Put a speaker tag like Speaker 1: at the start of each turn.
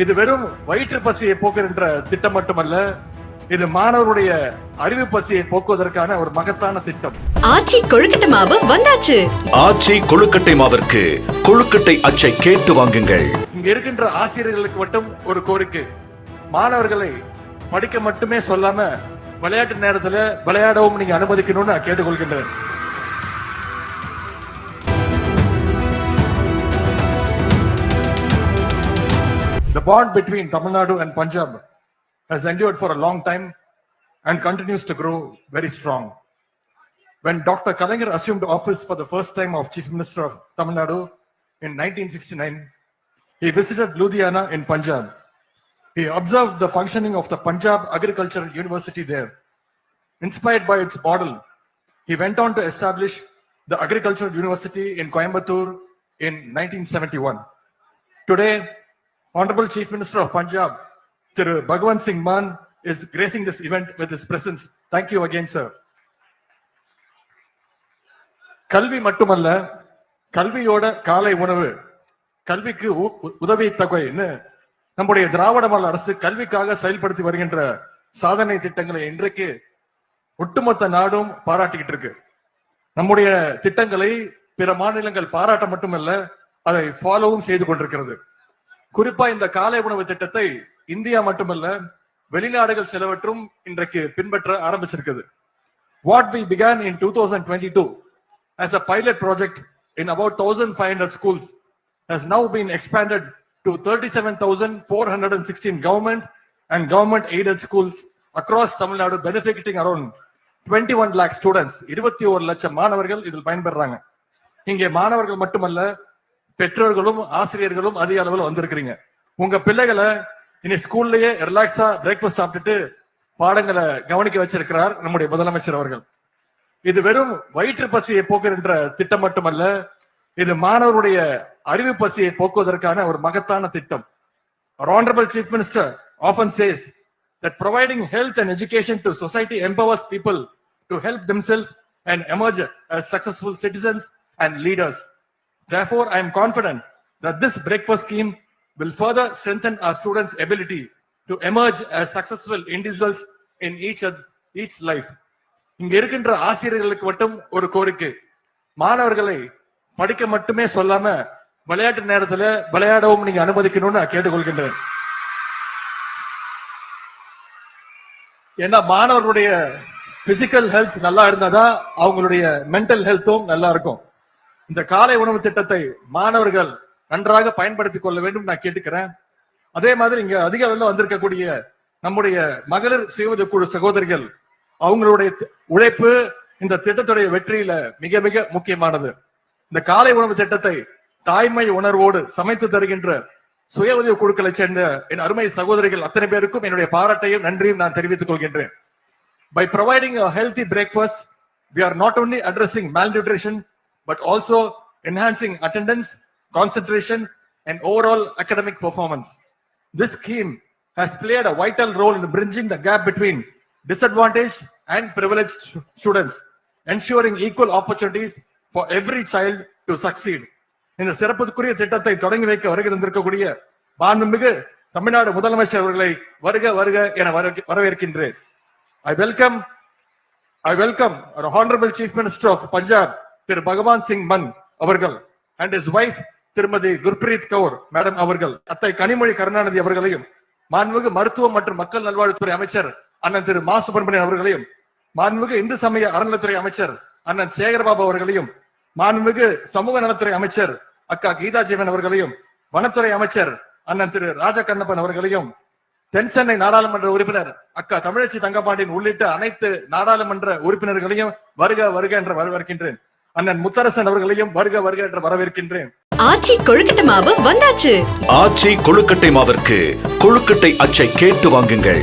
Speaker 1: இது வெறும் வயிற்று பசியை போக்குகின்ற திட்டம் மட்டுமல்ல இது மாணவருடைய அறிவு பசியை போக்குவதற்கான ஒரு மகத்தான திட்டம்.
Speaker 2: ஆச்சி கொழுக்கட்டை மாவு வந்தாச்சு.
Speaker 3: ஆச்சி கொழுக்கட்டை மாவிற்கு கொழுக்கட்டை அச்சை கேட்டு வாங்குங்கள்.
Speaker 1: இங்க இருக்கின்ற ஆசிரியர்களுக்கு மட்டும் ஒரு கோரிக்கை. மாணவர்களை படிக்க மட்டுமே சொல்லாம விளையாட்டு நேரத்துல விளையாடவும் நீங்க அனுமதிக்கணும்னு நான் கேட்டுக்கொள்கின்றேன். Bond between Tamil Nadu and Punjab has endured for a long time and continues to grow very strong. When Dr. Kalaignar assumed office for the first time of Chief Minister of Tamil Nadu in 1969, he visited Ludhiana in Punjab. He observed the functioning of the Punjab Agricultural University there. Inspired by its model, he went on to establish the Agricultural University in Coimbatore in 1971. Today, Honorable Chief Minister of Punjab, Thiru Bhagwan Singh Mann, is gracing this event with his presence. Thank you again, sir. கல்வி மட்டுமல்ல கல்வியோட காலை உணவு கல்விக்கு உ- உதவி தொகைன்னு நம்முடைய திராவிட model அரசு கல்விக்காக செயல்படுத்தி வருகின்ற சாதனை திட்டங்களை இன்றைக்கு ஒட்டுமொத்த நாடும் பாராட்டிக்கிட்டு இருக்கு நம்முடைய திட்டங்களை பிற மாநிலங்கள் பாராட்ட மட்டுமல்ல அதை ஃபாலோவும் செய்து கொண்டிருக்கிறது குறிப்பா இந்த காலை உணவு திட்டத்தை இந்தியா மட்டுமல்ல வெளிநாடுகள் சிலவற்றும் இன்றைக்கு பின்பற்ற ஆரம்பிச்சிருக்குது what we began in two thousand twenty two as a pilot project in about thousand five hundred schools has now been expanded to thirty seven thousand four hundred and sixteen government and government aided schools across Tamil Nadu benefiting around twenty one lakh students இருபத்தி ஒரு லட்சம் மாணவர்கள் இதில் பயன்பெறாங்க இங்கே மாணவர்கள் மட்டுமல்ல பெற்றோர்களும் ஆசிரியர்களும் அதிக அளவில் வந்திருக்கிறீங்க. உங்க பிள்ளைகளை இனி ஸ்கூல்லயே ரிலாக்ஸா பிரேக்ஃபாஸ்ட் சாப்பிட்டுட்டு பாடங்களை கவனிக்க வச்சிருக்கிறார் நம்முடைய முதலமைச்சர் அவர்கள். இது வெறும் வயிற்று பசியை போக்குகின்ற திட்டம் மட்டுமல்ல இது மாணவருடைய அறிவு பசியை போக்குவதற்கான ஒரு மகத்தான திட்டம். Honourable chief minister often says that that providing health and education to society empowers people to help themselves and emerge as successful citizens and leaders. Therefore, I am confident that this breakfast scheme will further strengthen our students' ability to emerge as successful individuals in each, each life. இங்க இருக்கின்ற ஆசிரியர்களுக்கு மட்டும் ஒரு கோரிக்கை. மாணவர்களை படிக்க மட்டுமே சொல்லாம விளையாட்டு நேரத்துல விளையாடவும் நீங்க அனுமதிக்கணும்னு நான் கேட்டுக்கொள்கின்றேன். ஏன்னா மாணவர்களுடைய பிசிக்கல் ஹெல்த் நல்லா இருந்தாதான் அவங்களுடைய மென்டல் ஹெல்த்தும் நல்லா இருக்கும். இந்த காலை உணவு திட்டத்தை மாணவர்கள் நன்றாக பயன்படுத்திக் கொள்ள வேண்டும் நான் கேட்டுக்கிறேன். அதே மாதிரி இங்க அதிக அளவில் வந்திருக்கக்கூடிய நம்முடைய மகளிர் சுய குழு சகோதரிகள் அவங்களுடைய உழைப்பு இந்த திட்டத்துடைய வெற்றியில மிக மிக முக்கியமானது. இந்த காலை உணவு திட்டத்தை தாய்மை உணர்வோடு சமைத்து தருகின்ற சுய உதவி குழுக்களை சேர்ந்த என் அருமை சகோதரிகள் அத்தனை பேருக்கும் என்னுடைய பாராட்டையும் நன்றியும் நான் தெரிவித்துக் கொள்கின்றேன். By providing healthy breakfast we are not only addressing addressing but also enhancing attendance, concentration, and overall academic performance. This scheme has played a vital role in bridging the gap between disadvantaged and privileged students, ensuring equal opportunities for every child to succeed. இந்த சிறப்புக்குரிய திட்டத்தை தொடங்கி வைக்க வருகை தந்திருக்கக்கூடிய மாண்புமிகு தமிழ்நாடு முதலமைச்சர் அவர்களை வருக வருக என வரவேற்கின்றேன் I welcome I welcome honourable chief minister of Punjab Thiru பகவான் சிங் மன் அவர்கள் அண்ட் இஸ் ஒய்ஃப் திருமதி குர்பிரீத் கவுர் மேடம் அவர்கள் அத்தை கனிமொழி கருணாநிதி அவர்களையும் மாண்புமிகு மருத்துவம் மற்றும் மக்கள் நல்வாழ்வுத்துறை அமைச்சர் அண்ணன் திரு மா சுப்பிரமணியன் அவர்களையும் மாண்புமிகு இந்து சமய அறநிலைத்துறை அமைச்சர் அண்ணன் சேகர்பாபு அவர்களையும் மாண்புமிகு சமூக நலத்துறை அமைச்சர் அக்கா கீதா ஜீவன் அவர்களையும் வனத்துறை அமைச்சர் அண்ணன் திரு ராஜகண்ணப்பன் அவர்களையும் தென் சென்னை நாடாளுமன்ற உறுப்பினர் அக்கா தமிழச்சி தங்கப்பாண்டியன் உள்ளிட்ட அனைத்து நாடாளுமன்ற உறுப்பினர்களையும் வருக வருக என்று வரவேற்கின்றேன். அண்ணன் முத்தரசன் அவர்களையும் வருக வருக என்று வரவேற்கின்றேன்.
Speaker 2: ஆச்சி கொழுக்கட்டை மாவு வந்தாச்சு.
Speaker 3: ஆச்சி கொழுக்கட்டை மாவிற்கு கொழுக்கட்டை அச்சை கேட்டு வாங்குங்கள்.